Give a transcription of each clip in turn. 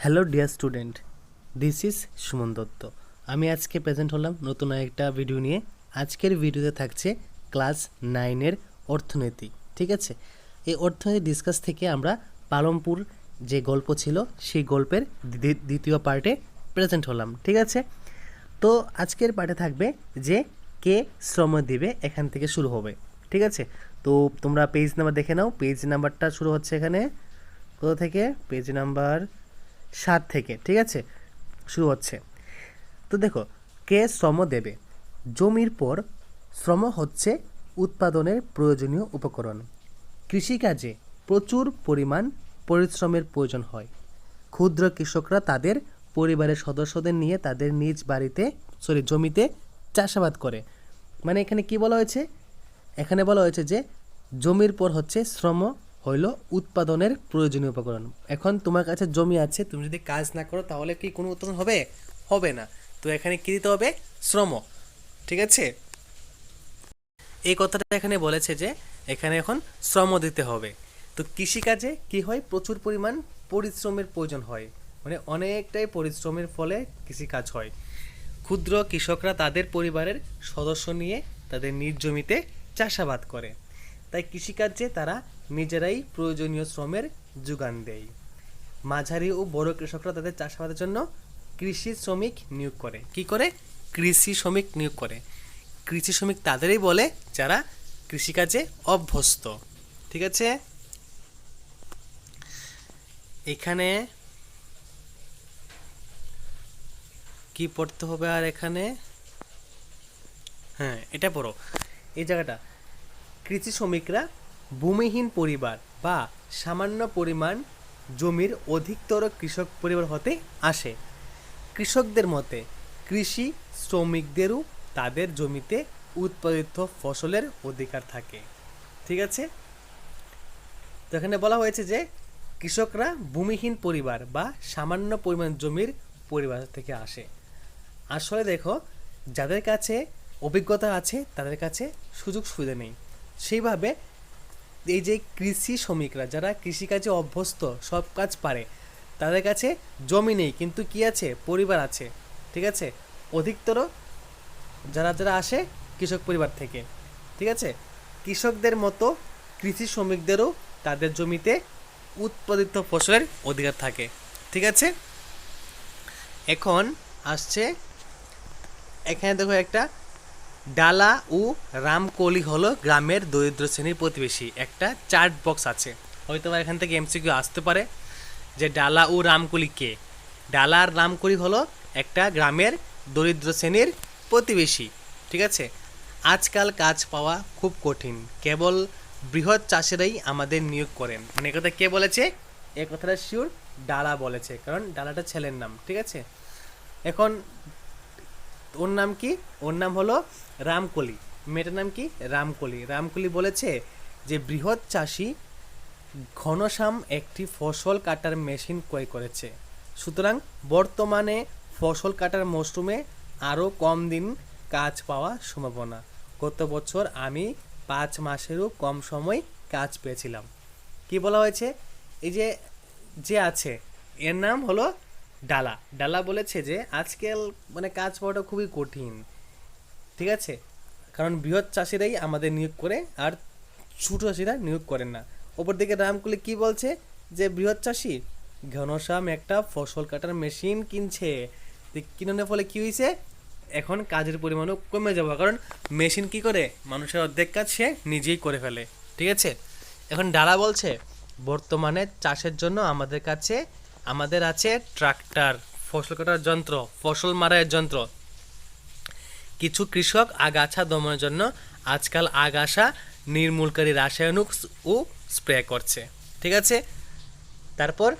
Hello dear student, this is Suman Dutta. আমি আজকে present হলাম নতুন একটা ভিডিও নিয়ে। আজকের ভিডিওতে থাকছে ক্লাস নাইনের অর্থনীতি, ঠিক আছে? এই অর্থনীতি ডিসকাস থেকে আমরা পালমপুর যে গল্প ছিল, সেই গল্পের দ্বি- দ্বিতীয় পার্টে প্রেজেন্ট হলাম, ঠিক আছে? তো আজকের পার্টে থাকবে যে কে শ্রম দিবে এখান থেকে শুরু হবে, ঠিক আছে? তো তোমরা পেজ নাম্বার দেখে নাও। পেজ নাম্বারটা শুরু হচ্ছে এখানে। কোথা থেকে? পেজ নাম্বার সাত থেকে, ঠিক আছে? শুরু হচ্ছে। তো দেখো, কে শ্রম দেবে? জমির পর শ্রম হচ্ছে উৎপাদনের প্রয়োজনীয় উপকরণ। কৃষিকাজে প্রচুর পরিমাণ পরিশ্রমের প্রয়োজন হয়। ক্ষুদ্র কৃষকরা তাদের পরিবারের সদস্যদের নিয়ে তাদের নিজ বাড়িতে সরি জমিতে চাষাবাদ করে। মানে এখানে কি বলা হয়েছে? এখানে বলা হয়েছে যে, জমির পর হচ্ছে শ্রম হইল উৎপাদনের প্রয়োজনীয় উপকরণ। এখন তোমার কাছে জমি আছে, তুমি যদি কাজ না করো তাহলে কি কোনো উৎপাদন হবে? হবে না। তো এখানে কি দিতে হবে? শ্রম। ঠিক আছে? এই কথাটা এখানে বলেছে যে এখানে এখন শ্রম দিতে হবে। তো কৃষিকাজে কি হয়? প্রচুর পরিমাণ পরিশ্রমের প্রয়োজন হয়। মানে অনেকটাই পরিশ্রমের ফলে কৃষিকাজ হয়। ক্ষুদ্র কৃষকরা তাদের পরিবারের সদস্য নিয়ে তাদের নিজ জমিতে চাষাবাদ করে। তাই কৃষিকার্যে তারা নিজেরাই প্রয়োজনীয় শ্রমের যোগান দেয়। মাঝারি ও বড় কৃষকরা তাদের চাষাবাদের জন্য কৃষি শ্রমিক নিয়োগ করে। কি করে? কৃষি শ্রমিক নিয়োগ করে। কৃষি শ্রমিক তাদেরই বলে যারা কৃষিকাজে অভ্যস্ত। ঠিক আছে? এখানে কি পড়তে হবে আর এখানে? হ্যাঁ এটা পড়ো। এই জায়গাটা। কৃষি শ্রমিকরা ভূমিহীন পরিবার বা সামান্য পরিমাণ জমির অধিকতর কৃষক পরিবার হতে আসে। কৃষকদের মতে, কৃষি শ্রমিকদেরও তাদের জমিতে উৎপাদিত ফসলের অধিকার থাকে। ঠিক আছে? তো এখানে বলা হয়েছে যে, কৃষকরা ভূমিহীন পরিবার বা সামান্য পরিমাণ জমির পরিবার থেকে আসে। আসলে দেখো, যাদের কাছে অভিজ্ঞতা আছে, তাদের কাছে সুযোগ সুবিধা নেই। সেইভাবে এই যে কৃষি শ্রমিকরা, যারা কৃষিকাজে অভ্যস্ত, সব কাজ পারে, তাদের কাছে জমি নেই, কিন্তু কি আছে? পরিবার আছে, ঠিক আছে? অধিকতর যারা যারা আসে কৃষক পরিবার থেকে, ঠিক আছে? কৃষকদের মতো কৃষি শ্রমিকদেরও তাদের জমিতে উৎপাদিত ফসলের অধিকার থাকে, ঠিক আছে? এখন আসছে, এখানে দেখো একটা ডালা ও রামকলি হলো গ্রামের দরিদ্র শ্রেণির প্রতিবেশী। একটা চার্ট বক্স আছে। হয়তো এখান থেকে এমসিকিউ আসতে পারে যে ডালা ও রামকলি কে? ডালা আর রামকলি হলো একটা গ্রামের দরিদ্র শ্রেণির প্রতিবেশী, ঠিক আছে? আজকাল কাজ পাওয়া খুব কঠিন। কেবল বৃহৎ চাষিরাই আমাদের নিয়োগ করেন। মানে এ কথা কে বলেছে? এ কথাটা শিওর ডালা বলেছে, কারণ ডালাটা ছেলের নাম, ঠিক আছে? এখন ওর নাম কি? ওর নাম হলো রামকলি। মেয়েটার নাম কি? রামকলি। রামকলি বলেছে যে, বৃহৎ চাষি ঘনশ্যাম একটি ফসল কাটার মেশিন ক্রয় করেছে। সুতরাং বর্তমানে ফসল কাটার মরশুমে আরও কম দিন কাজ পাওয়া সম্ভাবনা। গত বছর আমি পাঁচ মাসেরও কম সময় কাজ পেয়েছিলাম। কি বলা হয়েছে? এই যে যে আছে, এর নাম হলো ডালা। ডালা বলেছে যে, আজকাল মানে কাজ পাওয়াটা খুবই কঠিন। ঠিক আছে? কারণ বৃহৎ চাষিরাই আমাদের নিয়োগ করে, আর ছোট চাষিরা নিয়োগ করেন না। ওপর দিকে রামকুলি কি বলছে? যে, বৃহৎ চাষি ঘনশ্যাম একটা ফসল কাটার মেশিন কিনছে। কিনানোর ফলে কি হয়েছে? এখন কাজের পরিমাণও কমে যাবে। কারণ মেশিন কি করে? মানুষের অর্ধেক কাজ সে নিজেই করে ফেলে। ঠিক আছে? এখন ডালা বলছে, বর্তমানে চাষের জন্য আমাদের কাছে আমাদের আছে ট্রাক্টর, ফসল কাটার যন্ত্র, ফসল মারার যন্ত্র। কিছু কৃষক আগাছা দমনের জন্য আজকাল আগাছা নির্মূলকারী রাসায়নিক ও স্প্রে করছে। ঠিক আছে? তারপর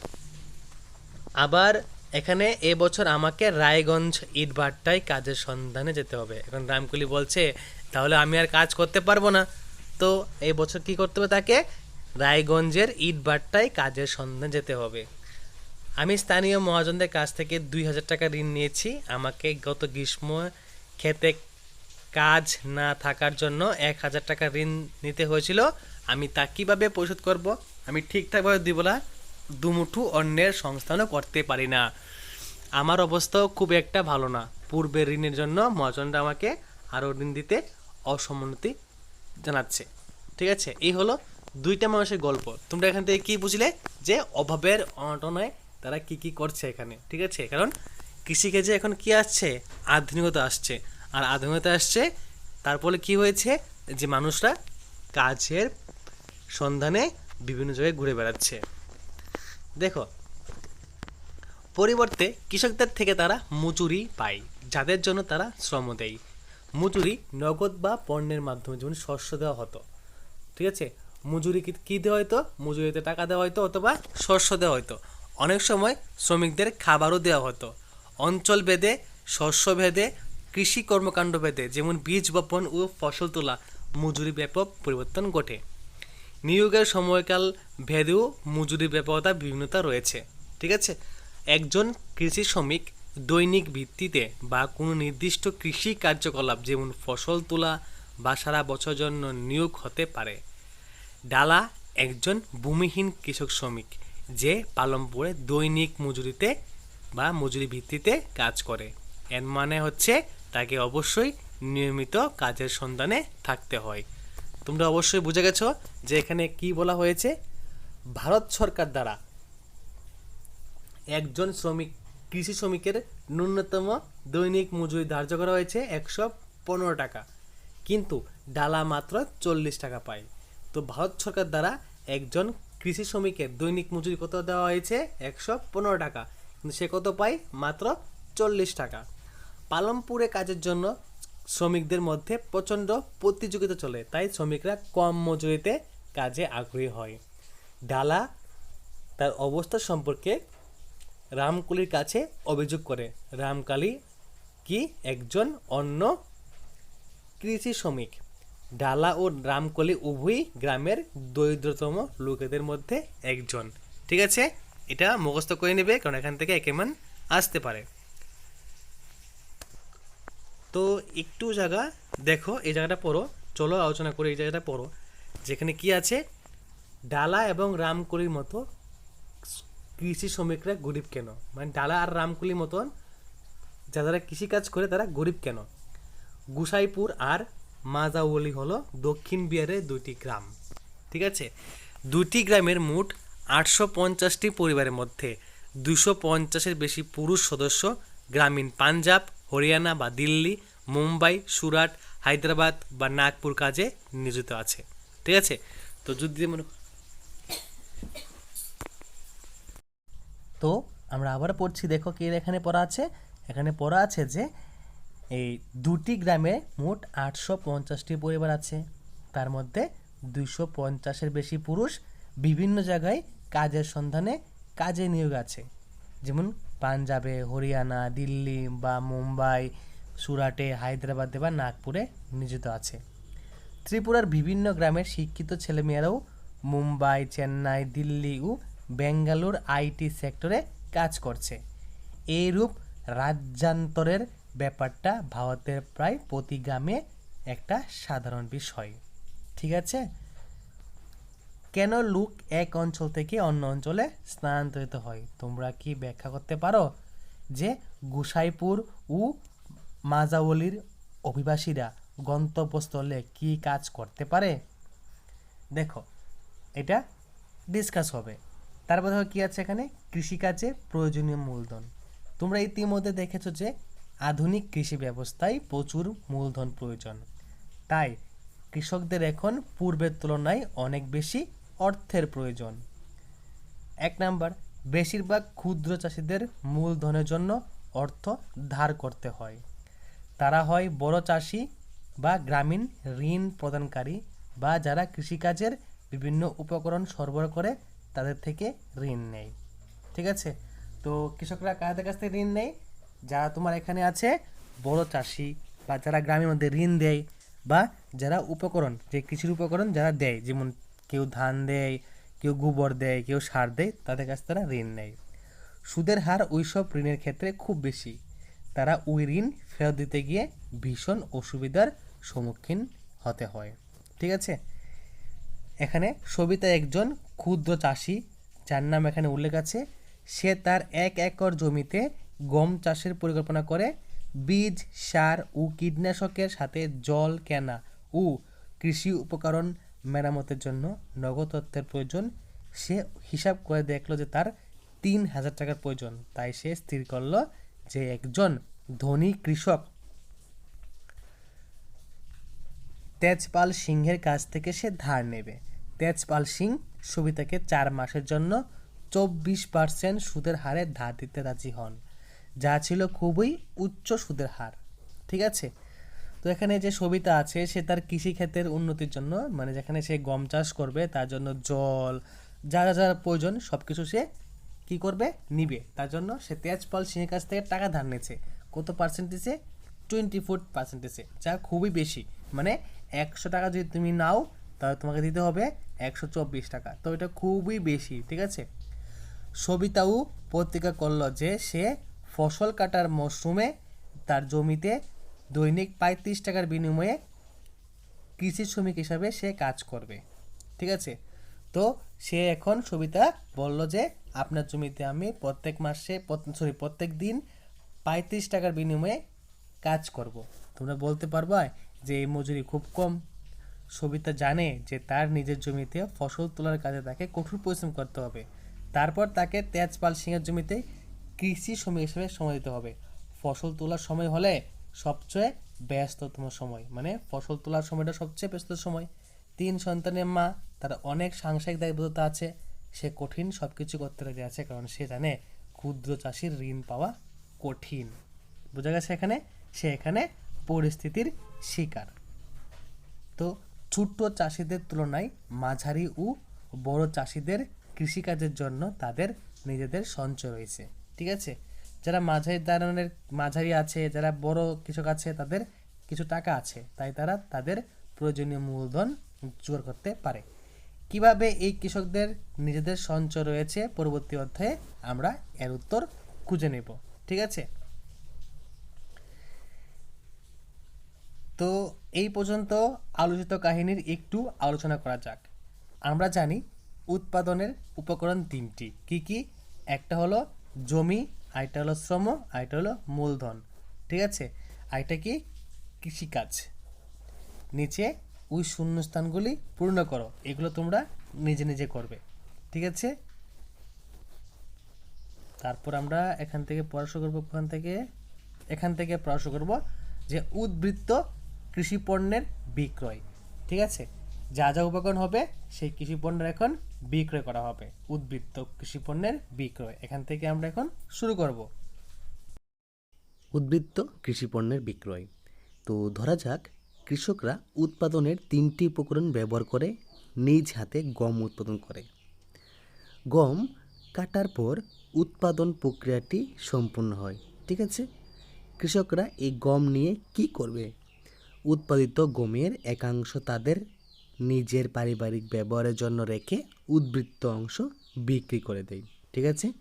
আবার এখানে এবছর আমাকে রায়গঞ্জ ইটভাটায় কাজের সন্ধানে যেতে হবে। এখন রামকুলি বলছে, তাহলে আমি আর কাজ করতে পারব না। তো এই বছর কি করতে হবে তাকে? রায়গঞ্জের ইটভাটায় কাজের সন্ধানে যেতে হবে। আমি স্থানীয় মহাজনদের কাছ থেকে দুই হাজার টাকা ঋণ নিয়েছি। আমাকে গত গ্রীষ্ম খেতে কাজ না থাকার জন্য এক হাজার টাকা ঋণ নিতে হয়েছিল। আমি তা কীভাবে পরিশোধ করব? আমি ঠিকঠাকভাবে দিব না, দুমুঠু অন্যের সংস্থানও করতে পারি না। আমার অবস্থাও খুব একটা ভালো না। পূর্বের ঋণের জন্য মহাজনরা আমাকে আরও ঋণ দিতে অসম্মতি জানাচ্ছে। ঠিক আছে, এই হলো দুইটা মানুষের গল্প। তোমরা এখান থেকে কি বুঝলে? যে অভাবের অনটনায় তারা কি কি করছে এখানে, ঠিক আছে? কারণ কৃষিকাজে এখন কি আসছে? আধুনিকতা আসছে। আর আধুনিকতা আসছে, তারপরে কি হয়েছে? যে মানুষরা কাজের সন্ধানে বিভিন্ন জায়গায় ঘুরে বেড়াচ্ছে। দেখো, পরিবর্তে কৃষকদের থেকে তারা মজুরি পায়, যাদের জন্য তারা শ্রম দেয়। মজুরি নগদ বা পণ্যের মাধ্যমে, যেমন শস্য দেওয়া হতো, ঠিক আছে? মজুরি কি- দেওয়া হতো মজুরিতে টাকা দেওয়া হতো অথবা শস্য দেওয়া হতো অনেক সময় শ্রমিকদের খাবারও দেওয়া হতো। অঞ্চল ভেদে, শস্য ভেদে, কৃষি কর্মকাণ্ড ভেদে, যেমন বীজ বপন ও ফসল তোলা মজুরি ব্যাপক পরিবর্তন ঘটে। নিয়োগের সময়কাল ভেদেও মজুরি ব্যাপকতা, বিভিন্নতা রয়েছে। ঠিক আছে? একজন কৃষি শ্রমিক দৈনিক ভিত্তিতে বা কোনো নির্দিষ্ট কৃষি কার্যকলাপ, যেমন ফসল তোলা বা সারা বছর জন্য নিয়োগ হতে পারে। ডালা একজন ভূমিহীন কৃষক শ্রমিক। যে পালমপুরে দৈনিক মজুরিতে বা মজুরি ভিত্তিতে কাজ করে। এর মানে হচ্ছে তাকে অবশ্যই নিয়মিত কাজের সন্ধানে থাকতে হয়। তোমরা অবশ্যই বুঝে গেছো যে এখানে কি বলা হয়েছে? ভারত সরকার দ্বারা একজন শ্রমিক, কৃষি শ্রমিকের ন্যূনতম দৈনিক মজুরি ধার্য করা হয়েছে একশো পনেরো টাকা, কিন্তু ডালা মাত্র চল্লিশ টাকা পায়। তো ভারত সরকার দ্বারা একজন কৃষি শ্রমিকের দৈনিক মজুরি কত দেওয়া হয়েছে? একশো পনেরো টাকা। কিন্তু সে কত পায়? মাত্র চল্লিশ টাকা। পালমপুরে কাজের জন্য শ্রমিকদের মধ্যে প্রচণ্ড প্রতিযোগিতা চলে, তাই শ্রমিকরা কম মজুরিতে কাজে আগ্রহী হয়। ডালা তার অবস্থা সম্পর্কে রামকলির কাছে অভিযোগ করে, রামকালী কি একজন অন্য কৃষি শ্রমিক? ডালা ও রামকলি উভয়ই গ্রামের দরিদ্রতম লোকেদের মধ্যে একজন। ঠিক আছে? এটা মুখস্থ করে নেবে, কারণ এখান থেকে একেমান আসতে পারে। তো একটু জায়গা দেখো, এই জায়গাটা পড়ো। চলো আলোচনা করে এই জায়গাটা পড়ো। যেখানে কি আছে? ডালা এবং রামকলির মতো কৃষি শ্রমিকরা গরিব কেন? মানে ডালা আর রামকুলির মতন যারা কৃষিকাজ করে, তারা গরিব কেন? গুসাইপুর আর মাজাওলি হলো দক্ষিণ বিহারের দুটি গ্রাম, ঠিক আছে? দুটি গ্রামের মোট আটশো পঞ্চাশটি পরিবারের মধ্যে দুশো পঞ্চাশের বেশি পুরুষ সদস্য গ্রামীণ পাঞ্জাব, হরিয়ানা বা দিল্লি, মুম্বাই, সুরাট, হায়দ্রাবাদ বা নাগপুর কাজে নিয়োজিত আছে, ঠিক আছে? তো যদি মনে তো আমরা আবার পড়ছি, দেখো কি এখানে পড়া আছে? এখানে পড়া আছে যে এই দুটি গ্রামে মোট আটশো পঞ্চাশটি পরিবার আছে। তার মধ্যে দুইশো পঞ্চাশের বেশি পুরুষ বিভিন্ন জায়গায় কাজের সন্ধানে কাজে নিয়োগ আছে। যেমন পাঞ্জাবে, হরিয়ানা, দিল্লি বা মুম্বাই, সুরাটে, হায়দ্রাবাদে বা নাগপুরে নিয়োজিত আছে। ত্রিপুরার বিভিন্ন গ্রামের শিক্ষিত ছেলেমেয়েরাও মুম্বাই, চেন্নাই, দিল্লি ও বেঙ্গালুর আইটি সেক্টরে কাজ করছে। এইরূপ রাজ্যান্তরের ব্যাপারটা ভারতের প্রায় প্রতি গ্রামে একটা সাধারণ বিষয়। ঠিক আছে? কেন লোক এক অঞ্চল থেকে অন্য অঞ্চলে স্থানান্তরিত হয়? তোমরা কি ব্যাখ্যা করতে পারো যে গুসাইপুর ও মাজাওলির অভিবাসীরা গন্তব্যস্থলে কি কাজ করতে পারে? দেখো, এটা ডিসকাস হবে। তারপর দেখো কী আছে এখানে? কৃষিকাজে প্রয়োজনীয় মূলধন। তোমরা ইতিমধ্যে দেখেছ যে আধুনিক কৃষি ব্যবস্থায় প্রচুর মূলধন প্রয়োজন। তাই কৃষকদের এখন পূর্বের তুলনায় অনেক বেশি অর্থের প্রয়োজন। এক নাম্বার, বেশিরভাগ ক্ষুদ্র চাষিদের মূলধনের জন্য অর্থ ধার করতে হয়। তারা হয় বড় চাষি বা গ্রামীণ ঋণ প্রদানকারী বা যারা কৃষিকাজের বিভিন্ন উপকরণ সরবরাহ করে, তাদের থেকে ঋণ নেয়। ঠিক আছে? তো কৃষকরা কাদের কাছ থেকে ঋণ নেয়? যারা তোমার এখানে আছে, বড় চাষি বা যারা গ্রামের মধ্যে ঋণ দেয় বা যারা উপকরণ, যে কৃষির উপকরণ যারা দেয়, যেমন কেউ ধান দেয়, কেউ গোবর দেয়, কেউ সার দেয়, তাদের কাছে তারা ঋণ নেয়। সুদের হার ওইসব ঋণের ক্ষেত্রে খুব বেশি। তারা ওই ঋণ ফেরত দিতে গিয়ে ভীষণ অসুবিধার সম্মুখীন হতে হয়। ঠিক আছে? এখানে সবিতা একজন ক্ষুদ্র চাষি, যার নাম এখানে উল্লেখ আছে। সে তার এক একর জমিতে গম চাষের পরিকল্পনা করে বীজ, সার ও কীটনাশকের সাথে জল, কেনা ও কৃষি উপকরণ মেরামতের জন্য নগদ অর্থের প্রয়োজন। সে হিসাব করে দেখল যে তার তিন হাজার টাকার প্রয়োজন। তাই সে স্থির করল যে একজন ধনী কৃষক তেজপাল সিংহের কাছ থেকে সে ধার নেবে। তেজপাল সিং সবিতাকে চার মাসের জন্য চব্বিশ পার্সেন্ট সুদের হারে ধার দিতে রাজি হন। যা ছিল খুবই উচ্চ সুদের হার, ঠিক আছে? তো এখানে যে সবিতা আছে, সে তার কৃষিক্ষেত্রের উন্নতির জন্য মানে যেখানে সে গম চাষ করবে, তার জন্য জল, যা যা যা প্রয়োজন সব কিছু সে কি করবে? নিবে। তার জন্য সে তেজপাল সিংহের কাছ থেকে টাকা ধার নিয়েছে। কত পার্সেন্টেজে টোয়েন্টি ফোর পার্সেন্টেজে যা খুবই বেশি। মানে একশো টাকা যদি তুমি নাও, তাহলে তোমাকে দিতে হবে একশো চব্বিশ টাকা। তো এটা খুবই বেশি, ঠিক আছে? সবিতাও প্রতিজ্ঞা করল যে সে ফসল কাটার মরশুমে তার জমিতে দৈনিক পঁয়ত্রিশ টাকার বিনিময়ে কৃষি শ্রমিক হিসাবে সে কাজ করবে। ঠিক আছে? তো সে এখন সবিতা বলল যে, আপনার জমিতে আমি প্রত্যেক মাসে সরি প্রত্যেক দিন পঁয়ত্রিশ টাকার বিনিময়ে কাজ করব। তোমরা বলতে পারবা যে এই মজুরি খুব কম। সবিতা জানে যে তার নিজের জমিতে ফসল তোলার কাজে তাকে কঠোর পরিশ্রম করতে হবে। তারপর তাকে তেজপাল সিংহের জমিতে কৃষি শ্রমিক হিসেবে সময় দিতে হবে। ফসল তোলার সময় হলে সবচেয়ে ব্যস্ততম সময়। মানে ফসল তোলার সময়টা সবচেয়ে ব্যস্ত সময়। তিন সন্তানের মা, তার অনেক সাংসারিক দায়বদ্ধতা আছে। সে কঠিন সব কিছু করতে রাজি আছে, কারণ সে জানে ক্ষুদ্র চাষির ঋণ পাওয়া কঠিন। বোঝা গেছে এখানে? সে এখানে পরিস্থিতির শিকার। তো ছোট্ট চাষিদের তুলনায় মাঝারি ও বড় চাষিদের কৃষিকাজের জন্য তাদের নিজেদের সঞ্চয় রয়েছে। ঠিক আছে? যারা মাঝারি ধরনের, মাঝারি আছে, যারা বড় কৃষক আছে, তাদের কিছু টাকা আছে। তাই তারা তাদের প্রয়োজনীয় মূলধন জোগাড় করতে পারে। কীভাবে এই কৃষকদের নিজেদের সঞ্চয় রয়েছে? পরবর্তী অধ্যায়ে আমরা এর উত্তর খুঁজে নেব। ঠিক আছে? তো এই পর্যন্ত আলোচিত কাহিনীর একটু আলোচনা করা যাক। আমরা জানি উৎপাদনের উপকরণ তিনটি। কি কি? একটা হলো জমি আরেকটা হলো শ্রম আরেকটা হলো মূলধন। ঠিক আছে? আরেকটা কি? কৃষিকাজ। নিচে ওই শূন্যস্থানগুলি পূর্ণ করো। এগুলো তোমরা নিজে নিজে করবে। ঠিক আছে? তারপর আমরা এখান থেকে পড়াশোনা করব ওখান থেকে? এখান থেকে পড়াশোনা করব যে উদ্বৃত্ত কৃষি পণ্যের বিক্রয়। ঠিক আছে? যা যা উপকরণ হবে, সেই কৃষি পণ্যের এখন বিক্রয় করা হবে। উদ্বৃত্ত কৃষি পণ্যের বিক্রয়, এখান থেকে আমরা এখন শুরু করব। উদ্বৃত্ত কৃষি পণ্যের বিক্রয়। তো ধরা যাক, কৃষকরা উৎপাদনের তিনটি উপকরণ ব্যবহার করে নিজ হাতে গম উৎপাদন করে। গম কাটার পর উৎপাদন প্রক্রিয়াটি সম্পূর্ণ হয়, ঠিক আছে? কৃষকরা এই গম নিয়ে কি করবে? উৎপাদিত গমের একাংশ তাদের নিজের পারিবারিক ব্যবহারের জন্য রেখে উদ্বৃত্ত অংশ বিক্রি করে দেয়, ঠিক আছে?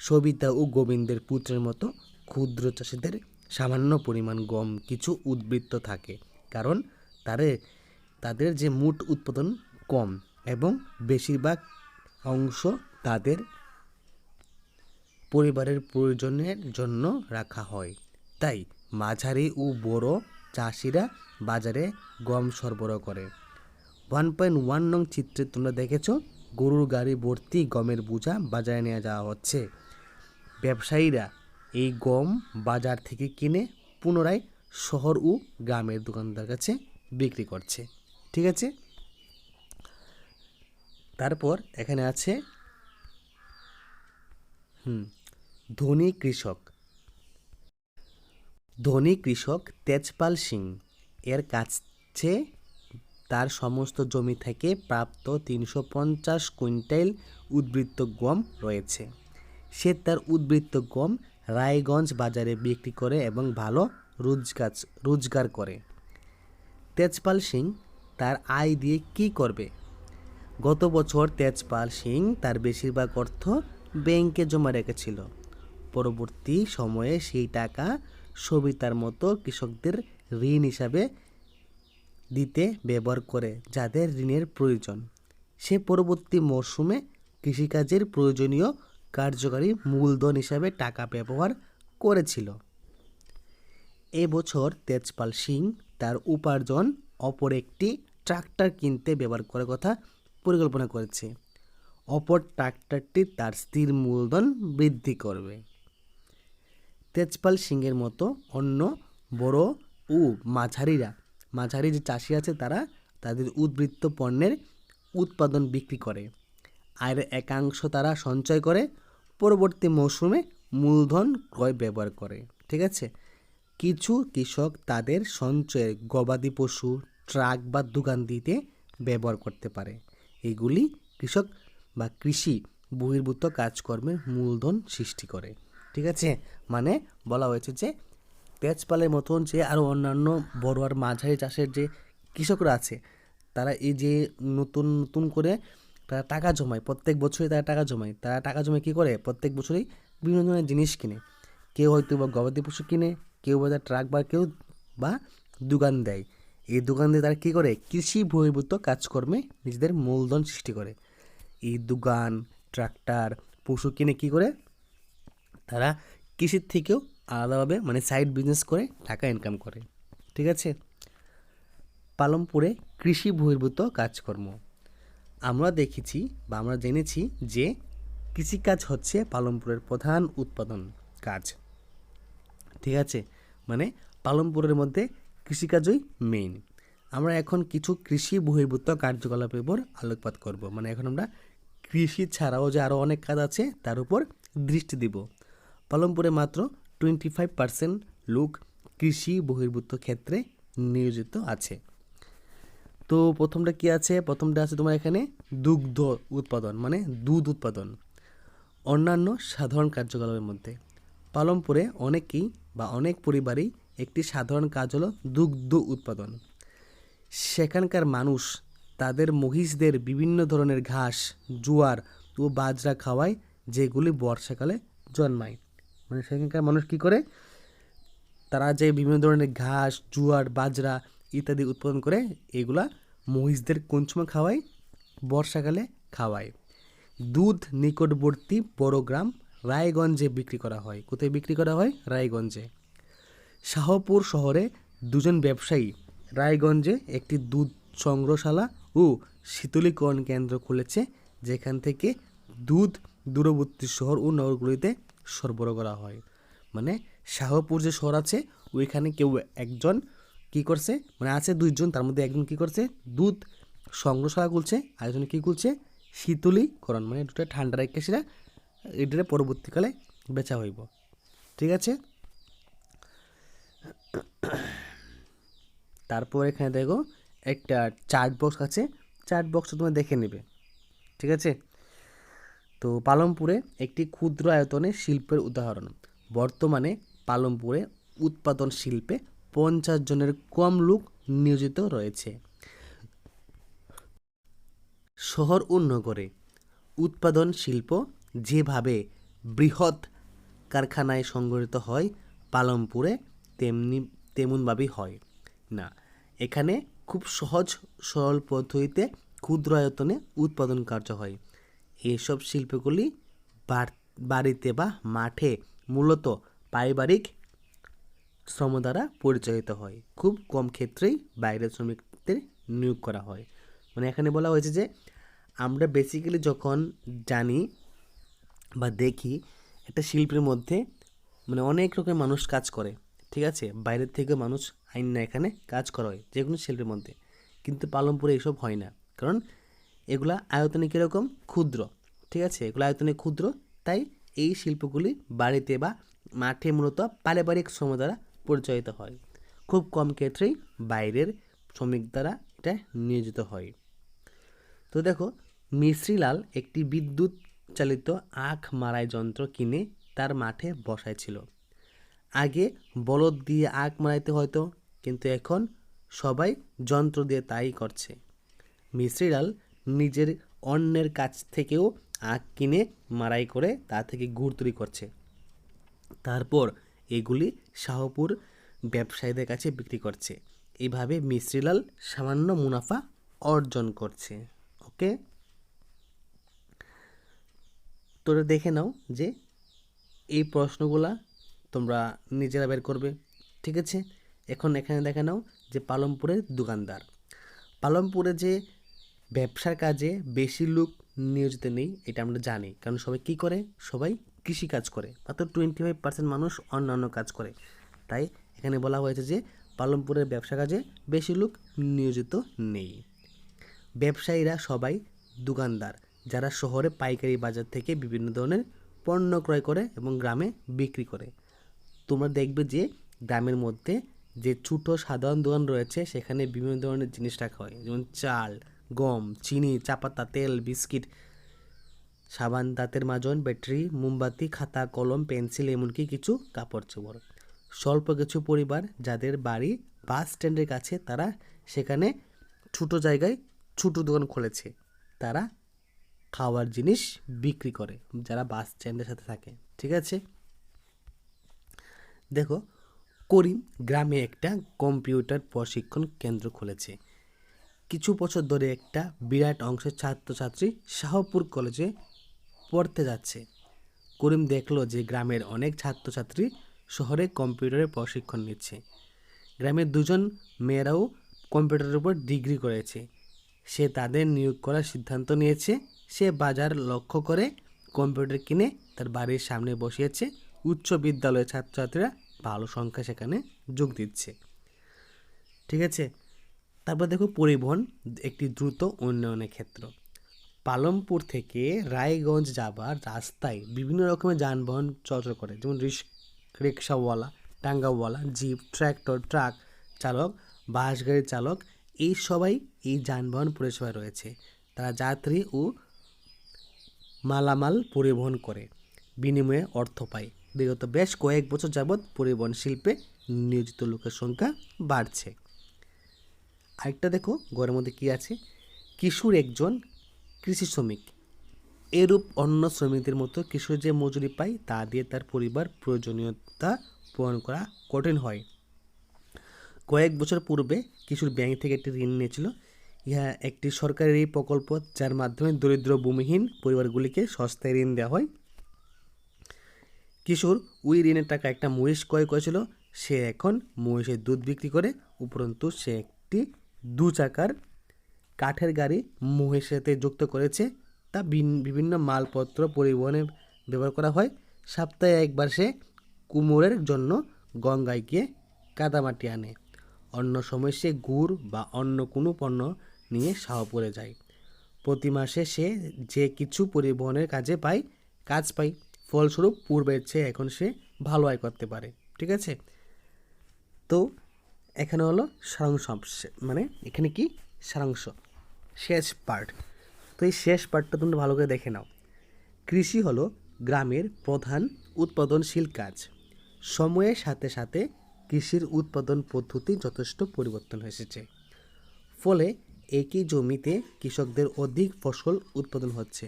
সবিতা ও গোবিন্দের পুত্রের মতো ক্ষুদ্র চাষিদের সামান্য পরিমাণ গম কিছু উদ্বৃত্ত থাকে, কারণ তাদের তাদের যে মোট উৎপাদন কম এবং বেশিরভাগ অংশ তাদের পরিবারের প্রয়োজনের জন্য রাখা হয়। তাই মাঝারি ও বড় চাষিরা বাজারে গম সরবরাহ করে। ওয়ান পয়েন্ট ওয়ান নং চিত্রে তোমরা দেখেছ গরুর গাড়ি ভর্তি গমের বোঝা বাজারে নিয়ে যাওয়া হচ্ছে। ব্যবসায়ীরা এই গম বাজার থেকে কিনে পুনরায় শহর ও গ্রামের দোকানদার কাছে বিক্রি করছে। ঠিক আছে? তারপর এখানে আছে, হুম, ধনী কৃষক। ধনী কৃষক তেজপাল সিং, এর কাছে তার সমস্ত জমি থেকে প্রাপ্ত তিনশো পঞ্চাশ কুইন্টাল উদ্বৃত্ত গম রয়েছে। সে তার উদ্বৃত্ত গম রায়গঞ্জ বাজারে বিক্রি করে এবং ভালো রোজগার রোজগার করে। তেজপাল সিং তার আয় দিয়ে কি করবে? গত বছর তেজপাল সিং তার বেশিরভাগ অর্থ ব্যাংকে জমা রেখেছিল। পরবর্তী সময়ে সেই টাকা সবিতার মতো কৃষকদের ঋণ হিসাবে দিতে ব্যবহার করে যাদের ঋণের প্রয়োজন। সে পরবর্তী মরশুমে কৃষিকাজের প্রয়োজনীয় কার্যকারী মূলধন হিসাবে টাকা ব্যবহার করেছিল। এবছর তেজপাল সিং তার উপার্জন অপর একটি ট্রাক্টর কিনতে ব্যবহার করার কথা পরিকল্পনা করেছে। অপর ট্রাক্টরটি তার স্থির মূলধন বৃদ্ধি করবে। তেজপাল সিংয়ের মতো অন্য বড় ও মাঝারিরা মাঝারি যে চাষি আছে তারা তাদের উদ্বৃত্ত পণ্যের উৎপাদন বিক্রি করে। আয়ের একাংশ তারা সঞ্চয় করে, পরবর্তী মৌসুমে মূলধন ক্রয় ব্যবহার করে, ঠিক আছে? কিছু কৃষক তাদের সঞ্চয়ের গবাদি পশু, ট্রাক বা দোকান দিতে ব্যবহার করতে পারে। এগুলি কৃষক বা কৃষি বহির্ভূত কাজকর্মের মূলধন সৃষ্টি করে, ঠিক আছে? মানে বলা হয়েছে যে তেজপালের মতন যে আরও অন্যান্য বড় আর মাঝারি চাষের যে কৃষকরা আছে, তারা এই যে নতুন নতুন করে তারা টাকা জমায়, প্রত্যেক বছরই তারা টাকা জমায়। তারা টাকা জমায় কী করে? প্রত্যেক বছরই বিভিন্ন ধরনের জিনিস কিনে। কেউ হয়তো বা গবাদি পশু কিনে, কেউ বা ট্রাক বা কেউ বা দোকান দেয়। এই দোকান দিয়ে তারা কী করে? কৃষি বহির্ভূত কাজকর্মে নিজেদের মূলধন সৃষ্টি করে। এই দোকান, ট্রাক্টর, পশু কিনে কী করে? তারা কৃষির থেকেও আলাদাভাবে মানে সাইড বিজনেস করে টাকা ইনকাম করে। ঠিক আছে? পালমপুরে কৃষি বহির্ভূত কাজকর্ম। আমরা দেখেছি বা আমরা জেনেছি যে কৃষিকাজ হচ্ছে পালমপুরের প্রধান উৎপাদন কাজ। ঠিক আছে? মানে পালমপুরের মধ্যে কৃষিকাজই মেইন আমরা এখন কিছু কৃষি বহির্ভূত কার্যকলাপের উপর আলোকপাত করব। মানে এখন আমরা কৃষি ছাড়াও যে আরও অনেক কাজ আছে, তার উপর দৃষ্টি দিব। পালমপুরে মাত্র টোয়েন্টি ফাইভ পার্সেন্ট লোক কৃষি বহির্ভূত ক্ষেত্রে নিয়োজিত আছে। তো প্রথমটা কি আছে? প্রথমটা আছে তোমার এখানে দুগ্ধ উৎপাদন মানে দুধ উৎপাদন। অন্যান্য সাধারণ কার্যকলাপের মধ্যে। পালমপুরে অনেকেই বা অনেক পরিবারেই একটি সাধারণ কাজ হলো দুগ্ধ উৎপাদন। সেখানকার মানুষ তাদের মহিষদের বিভিন্ন ধরনের ঘাস, জোয়ার ও বাজরা খাওয়ায়, যেগুলি বর্ষাকালে জন্মায়। মানে সেখানকার মানুষ কি করে? তারা যে বিভিন্ন ধরনের ঘাস, জোয়ার, বাজরা ইত্যাদি উৎপাদন করে, এগুলা মহিষদের কোন সময় খাওয়ায়, বর্ষাকালে খাওয়ায়। দুধ নিকটবর্তী বড় গ্রাম রায়গঞ্জে বিক্রি করা হয়। কোথায় বিক্রি করা হয়? রায়গঞ্জে। শাহপুর শহরে দুজন ব্যবসায়ী রায়গঞ্জে একটি দুধ সংগ্রহশালা ও শীতলীকরণ কেন্দ্র খুলেছে, যেখান থেকে দুধ দূরবর্তী শহর ও নগরগুলিতে সরবরাহ করা হয়। মানে শাহপুর যে শহর আছে, ওইখানে কেউ একজন কি করছে? মানে আছে দুইজন, তার মধ্যে একজন কি করছে? দুধ সংগ্রহশালা খুলছে আর একজন কি খুলছে? শীতলীকরণ মানে দুটা ঠান্ডা রেখে সেটা এটা পরবর্তীকালে বেচা হইব। ঠিক আছে? তারপর এখানে দেখো একটা চার্ট বক্স আছে। চার্ট বক্সটা তোমরা দেখে নেবে। ঠিক আছে? তো পালমপুরে একটি ক্ষুদ্র আয়তনে শিল্পের উদাহরণ। বর্তমানে পালমপুরে উৎপাদন শিল্পে পঞ্চাশ জনের কম লোক নিয়োজিত রয়েছে। শহর ও নগরে উৎপাদন শিল্প যেভাবে বৃহৎ কারখানায় সংগঠিত হয়, পালমপুরে তেমনি, তেমনভাবেই হয় না। এখানে খুব সহজ, সরল পদ্ধতিতে ক্ষুদ্র আয়তনে উৎপাদন কার্য হয়। এইসব শিল্পগুলি বাড়- বাড়িতে বা মাঠে মূলত পারিবারিক শ্রম দ্বারা পরিচালিত হয়। খুব কম ক্ষেত্রেই বাইরের শ্রমিকদের নিয়োগ করা হয়। মানে এখানে বলা হয়েছে যে, আমরা বেসিক্যালি যখন জানি বা দেখি একটা শিল্পের মধ্যে মানে অনেক রকমের মানুষ কাজ করে, ঠিক আছে? বাইরের থেকে মানুষ আইন না এখানে কাজ করা হয় যে কোনো শিল্পের মধ্যে। কিন্তু পালমপুরে এসব হয় না। কারণ এগুলা আয়তনে কীরকম? ক্ষুদ্র। ঠিক আছে? এগুলো আয়তনে ক্ষুদ্র। তাই এই শিল্পগুলি বাড়িতে বা মাঠে মূলত পারিবারিক শ্রম দ্বারা পরিচালিত হয়। খুব কম ক্ষেত্রেই বাইরের শ্রমিক দ্বারা এটা নিয়োজিত হয়। তো দেখো, মিশ্রিলাল একটি বিদ্যুৎ চালিত আখ মারাই যন্ত্র কিনে তার মাঠে বসাইছিল আগে বলদ দিয়ে আখ মারাইতে হয়তো, কিন্তু এখন সবাই যন্ত্র দিয়ে তাই করছে। মিশ্রিলাল নিজের অন্যের কাছ থেকেও আখ কিনে মারাই করে তা থেকে গুড় তৈরি করছে। তারপর এগুলি শাহপুর ব্যবসায়ীদের কাছে বিক্রি করছে। এভাবে মিশ্রিলাল সামান্য মুনাফা অর্জন করছে। ওকে? তোরা দেখে নাও যে এই প্রশ্নগুলা তোমরা নিজেরা বের করবে, ঠিক আছে? এখন এখানে দেখে নাও যে পালমপুরের দোকানদার। পালমপুরে যে ব্যবসার কাজে বেশি লোক নিয়োজিত নেই, এটা আমরা জানি। কারণ সবাই কী করে? সবাই কৃষি কাজ করে। মাত্র টোয়েন্টি ফাইভ পার্সেন্ট মানুষ অন্যান্য কাজ করে। তাই এখানে বলা হয়েছে যে পালমপুরের ব্যবসা কাজে বেশি লোক নিয়োজিত নেই। ব্যবসায়ীরা সবাই দোকানদার, যারা শহরে পাইকারি বাজার থেকে বিভিন্ন ধরনের পণ্য ক্রয় করে এবং গ্রামে বিক্রি করে। তোমরা দেখবে যে গ্রামের মধ্যে যে ছোটো সাধারণ দোকান রয়েছে, সেখানে বিভিন্ন ধরনের জিনিস রাখা হয়। যেমন চাল গম, চিনি, চাপাতা, তেল, বিস্কিট, সাবান, দাঁতের মাজন, ব্যাটারি, মোমবাতি, খাতা, কলম, পেন্সিল, এমনকি কিছু কাপড় চোপড়। স্বল্প কিছু পরিবার যাদের বাড়ি বাস স্ট্যান্ডের কাছে তারা সেখানে ছোটো জায়গায় ছোটো দোকান খুলেছে। তারা খাওয়ার জিনিস বিক্রি করে, যারা বাস স্ট্যান্ডের সাথে থাকে, ঠিক আছে? দেখো, করিম গ্রামে একটা কম্পিউটার প্রশিক্ষণ কেন্দ্র খুলেছে। কিছু বছর ধরে একটা বিরাট অংশের ছাত্রছাত্রী শাহপুর কলেজে পড়তে যাচ্ছে। করিম দেখল যে গ্রামের অনেক ছাত্রছাত্রী শহরে কম্পিউটারে প্রশিক্ষণ নিচ্ছে। গ্রামের দুজন মেয়েরাও কম্পিউটারের উপর ডিগ্রি করেছে। সে তাদের নিয়োগ করার সিদ্ধান্ত নিয়েছে। সে বাজার লক্ষ্য করে কম্পিউটার কিনে তার বাড়ির সামনে বসিয়েছে। উচ্চ বিদ্যালয়ের ছাত্রছাত্রীরা ভালো সংখ্যা সেখানে যোগ দিচ্ছে। ঠিক আছে? তারপর দেখো পরিবহন একটি দ্রুত উন্নয়নের ক্ষেত্র। পালমপুর থেকে রায়গঞ্জ যাবার রাস্তায় বিভিন্ন রকমের যানবাহন চলাচল করে, যেমন রিক্সাওয়ালা, টাঙ্গাওয়ালা, জিপ, ট্র্যাক্টর, ট্রাক চালক, বাস গাড়ির চালক, এই সবাই এই যানবাহন পরিষেবায় রয়েছে। তারা যাত্রী ও মালামাল পরিবহন করে, বিনিময়ে অর্থ পায়। বিগত বেশ কয়েক বছর যাবৎ পরিবহন শিল্পে নিয়োজিত লোকের সংখ্যা বাড়ছে। আরেকটা দেখো, ঘরের মধ্যে কী আছে? কিশোর একজন কৃষি শ্রমিক। এরূপ অন্য শ্রমিকদের মতো কিশোর যে মজুরি পায়, তা দিয়ে তার পরিবার প্রয়োজনীয়তা পূরণ করা কঠিন হয়। কয়েক বছর পূর্বে কিশোর ব্যাংক থেকে একটি ঋণ নিয়েছিল। ইহা একটি সরকারি প্রকল্প, যার মাধ্যমে দরিদ্র ভূমিহীন পরিবারগুলিকে সস্তায় ঋণ দেওয়া হয়। কিশোর ওই ঋণের টাকা একটা মহিষ ক্রয় করেছিল। সে এখন মহিষের দুধ বিক্রি করে, উপরন্তু সে একটি দু চাকার কাঠের গাড়ি মহিষের সাথে যুক্ত করেছে। তা বিভিন্ন মালপত্র পরিবহনে ব্যবহার করা হয়। সপ্তাহে একবার সে কুমোরের জন্য গঙ্গায় গিয়ে কাদামাটি আনে। অন্য সময় সে গুড় বা অন্য কোনো পণ্য নিয়ে শাহপুরে যায়। প্রতি মাসে সে যে কিছু পরিবহনের কাজে পায়, কাজ পায়। ফলস্বরূপ পূর্বের চেয়ে এখন সে ভালো আয় করতে পারে। ঠিক আছে? তো এখানে হলো সারাংশ মানে এখানে কি? সারাংশ। শেষ পার্ট তো এই শেষ পার্টটা তোমরা ভালো করে দেখে নাও। কৃষি হলো গ্রামের প্রধান উৎপাদনশীল কাজ। সময়ের সাথে সাথে কৃষির উৎপাদন পদ্ধতি যথেষ্ট পরিবর্তন এসেছে। ফলে একই জমিতে কৃষকদের অধিক ফসল উৎপাদন হচ্ছে।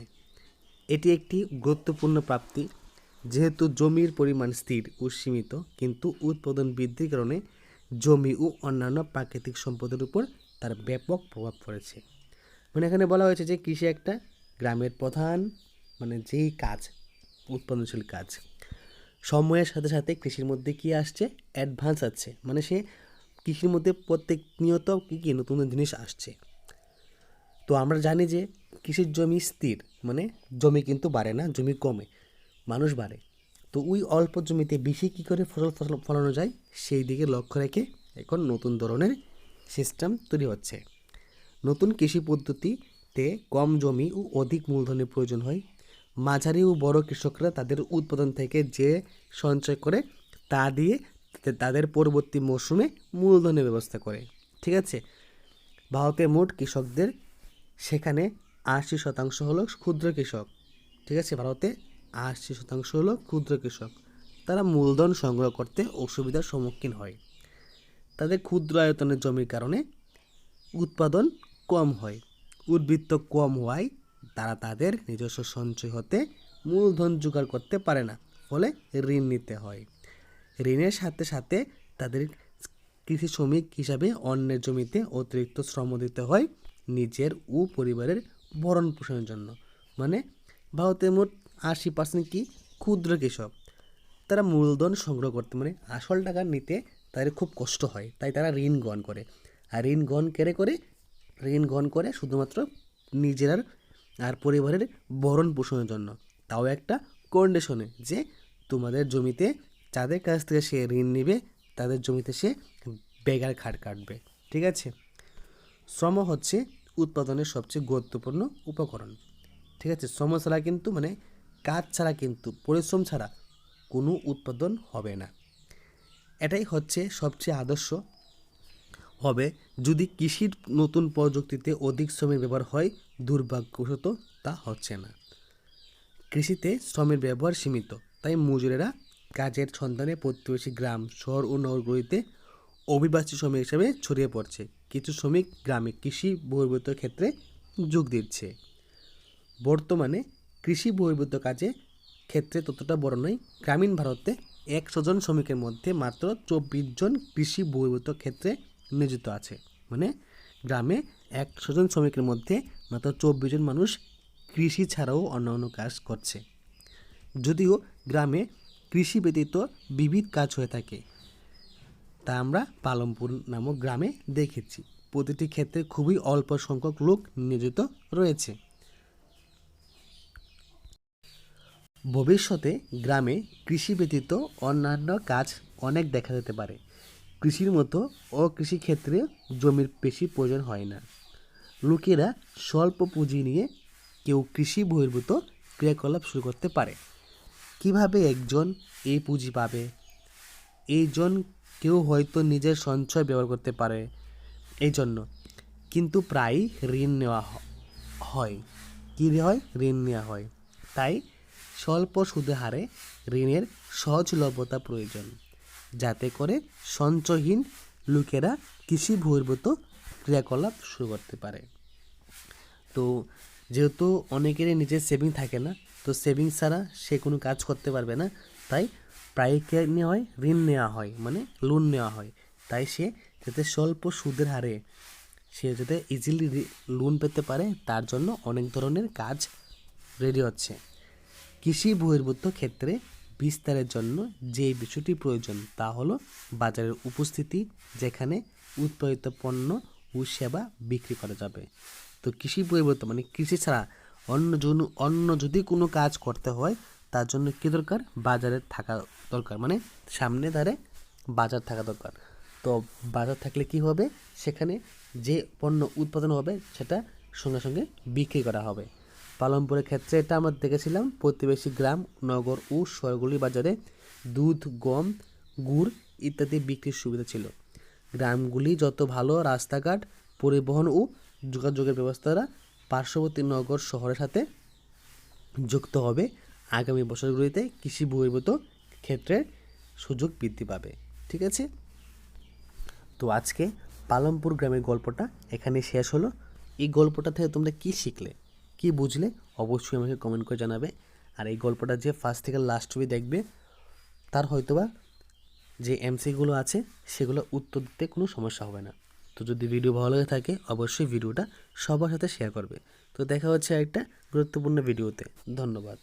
এটি একটি গুরুত্বপূর্ণ প্রাপ্তি। যেহেতু জমির পরিমাণ স্থির ও সীমিত, কিন্তু উৎপাদন বৃদ্ধির কারণে জমি ও অন্যান্য প্রাকৃতিক সম্পদের উপর তার ব্যাপক প্রভাব পড়েছে। মানে এখানে বলা হয়েছে যে কৃষি একটা গ্রামের প্রধান মানে যেই কাজ, উৎপাদনশীল কাজ। সময়ের সাথে সাথে কৃষির মধ্যে কি আসছে? অ্যাডভান্স আছে মানে সে কৃষির মধ্যে প্রত্যেক নিয়ত কী কী নতুন নতুন জিনিস আসছে। তো আমরা জানি যে কৃষির জমি স্থির মানে জমি কিন্তু বাড়ে না, জমি কমে, মানুষ বাড়ে। তো ওই অল্প জমিতে বেশি কী করে ফসল ফসল ফলানো যায়? সেই দিকে লক্ষ্য রেখে এখন নতুন ধরনের সিস্টেম তৈরি হচ্ছে। নতুন কৃষি পদ্ধতিতে কম জমি ও অধিক মূলধনের প্রয়োজন হয়। মাঝারি ও বড় কৃষকরা তাদের উৎপাদন থেকে যে সঞ্চয় করে তা দিয়ে তাদের পরবর্তী মৌসুমে মূলধনের ব্যবস্থা করে। ঠিক আছে? ভারতের মোট কৃষকদের সেখানে আশি শতাংশ হলো ক্ষুদ্র কৃষক। ঠিক আছে? ভারতে আশি শতাংশ হলো ক্ষুদ্র কৃষক। তারা মূলধন সংগ্রহ করতে অসুবিধার সম্মুখীন হয়। তাদের ক্ষুদ্র আয়তনের জমির কারণে উৎপাদন কম হয়। উদ্বৃত্ত কম হওয়ায় তারা তাদের নিজস্ব সঞ্চয় হতে মূলধন জোগাড় করতে পারে না, ফলে ঋণ নিতে হয়। ঋণের সাথে সাথে তাদের কৃষি শ্রমিক হিসাবে অন্যের জমিতে অতিরিক্ত শ্রম দিতে হয় নিজের ও পরিবারের ভরণ পোষণের জন্য। মানে ভারতের মোট আশি পার্সেন্ট কি ক্ষুদ্র কৃষক। তারা মূলধন সংগ্রহ করতে মানে আসল টাকা নিতে তাদের খুব কষ্ট হয়, তাই তারা ঋণ গ্রহণ করে। আর ঋণ গ্রহণ কেড়ে করে? ঋণ গ্রহণ করে শুধুমাত্র নিজের আর পরিবারের ভরণ পোষণের জন্য। তাও একটা কন্ডিশনে যে তোমাদের জমিতে যাদের কাছ থেকে সে ঋণ নেবে, তাদের জমিতে সে বেগার খাট কাটবে। ঠিক আছে? শ্রম হচ্ছে উৎপাদনের সবচেয়ে গুরুত্বপূর্ণ উপকরণ। ঠিক আছে? শ্রম ছাড়া কিন্তু মানে কাজ ছাড়া কিন্তু পরিশ্রম ছাড়া কোনো উৎপাদন হবে না। এটাই হচ্ছে সবচেয়ে আদর্শ। হবে, যদি কৃষির নতুন প্রযুক্তিতে অধিক শ্রমের ব্যবহার হয়, দুর্ভাগ্যবশত তা হচ্ছে না। কৃষিতে শ্রমের ব্যবহার সীমিত, তাই মজুরেরা কাজের সন্ধানে প্রতিবেশী গ্রাম, শহর ও নগরগুলিতে অভিবাসী শ্রমিক হিসেবে ছড়িয়ে পড়ছে। কিছু শ্রমিক গ্রামে কৃষি বহির্ভূত ক্ষেত্রে যোগ দিচ্ছে। বর্তমানে কৃষি বহির্ভূত কাজে ক্ষেত্রে ততটা বড় নয়। গ্রামীণ ভারতে একশো জন শ্রমিকের মধ্যে মাত্র চব্বিশ জন কৃষি বহির্ভূত ক্ষেত্রে নিয়োজিত আছে। মানে গ্রামে একশো জন শ্রমিকের মধ্যে মাত্র চব্বিশ জন মানুষ কৃষি ছাড়াও অন্যান্য কাজ করছে। যদিও গ্রামে কৃষি ব্যতীত বিবিধ কাজ হয়ে থাকে, তা আমরা পালমপুর নামক গ্রামে দেখেছি। প্রতিটি ক্ষেত্রে খুবই অল্প সংখ্যক লোক নিয়োজিত রয়েছে। ভবিষ্যতে গ্রামে কৃষি ব্যতীত অন্যান্য কাজ অনেক দেখা যেতে পারে। কৃষির মতো অকৃষি ক্ষেত্রে জমির বেশি প্রয়োজন হয় না। লোকেরা স্বল্প পুঁজি নিয়ে কেউ কৃষি বহির্ভূত ক্রিয়াকলাপ শুরু করতে পারে। কীভাবে একজন এই পুঁজি পাবে? এইজন কেউ হয়তো নিজের সঞ্চয় ব্যবহার করতে পারে এই জন্য কিন্তু প্রায়ই ঋণ নেওয়া হয়। কী হয়? ঋণ নেওয়া হয়। তাই স্বল্প সুদে হারে ঋণের সহজলভ্যতা প্রয়োজন, যাতে করে সঞ্চয়হীন লোকেরা কৃষি বহির্ভূত ক্রিয়াকলাপ শুরু করতে পারে। তো যেহেতু অনেকেরই নিজের সেভিং থাকে না, তো সেভিং ছাড়া সে কোনো কাজ করতে পারবে না, তাই প্রায় কে নেওয়া হয় ঋণ নেওয়া হয় মানে লোন নেওয়া হয়। তাই সে যাতে স্বল্প সুদের হারে সে যাতে ইজিলি লোন পেতে পারে, তার জন্য অনেক ধরনের কাজ রেডি হচ্ছে। কৃষি বহির্ভূত ক্ষেত্রে বিস্তারের জন্য যে বিষয়টি প্রয়োজন তা হলো বাজারের উপস্থিতি, যেখানে উৎপাদিত পণ্য ও সেবা বিক্রি করা যাবে। তো কৃষি বহির্ভূত মানে কৃষি ছাড়া অন্য জন, অন্য যদি কোনো কাজ করতে হয়, তার জন্য কী দরকার? বাজারে থাকা দরকার মানে সামনে ধারে বাজার থাকা দরকার। তো বাজার থাকলে কি হবে? সেখানে যে পণ্য উৎপাদন হবে, সেটা সঙ্গে সঙ্গে বিক্রি করা হবে। পালনপুরের ক্ষেত্রে এটা আমরা দেখেছিলাম। প্রতিবেশী গ্রাম, নগর ও শহরগুলি বাজারে দুধ, গম, গুড় ইত্যাদি বিক্রির সুবিধা ছিল। গ্রামগুলি যত ভালো রাস্তাঘাট, পরিবহন ও যোগাযোগের ব্যবস্থারা পার্শ্ববর্তী নগর শহরের সাথে যুক্ত হবে। আগামী বছরগুলিতে কৃষি বহির্ভূত ক্ষেত্রে সুযোগ বৃদ্ধি পাবে। ঠিক আছে? তো আজকে পালমপুর গ্রামের গল্পটা এখানে শেষ হলো। এই গল্পটা থেকে তোমরা কি শিখলে? কি বুঝলে অবশ্যই আমাকে কমেন্ট করে জানাবে। আর এই গল্পটা যে ফার্স্ট থেকে লাস্ট অবধি দেখবে, তার হয়তোবা যে এমসিগুলো আছে, সেগুলো উত্তর দিতে কোনো সমস্যা হবে না। তো যদি ভিডিও ভালো লাগে থাকে, অবশ্যই ভিডিওটা সবার সাথে শেয়ার করবে। তো দেখা হচ্ছে একটা গুরুত্বপূর্ণ ভিডিওতে ধন্যবাদ।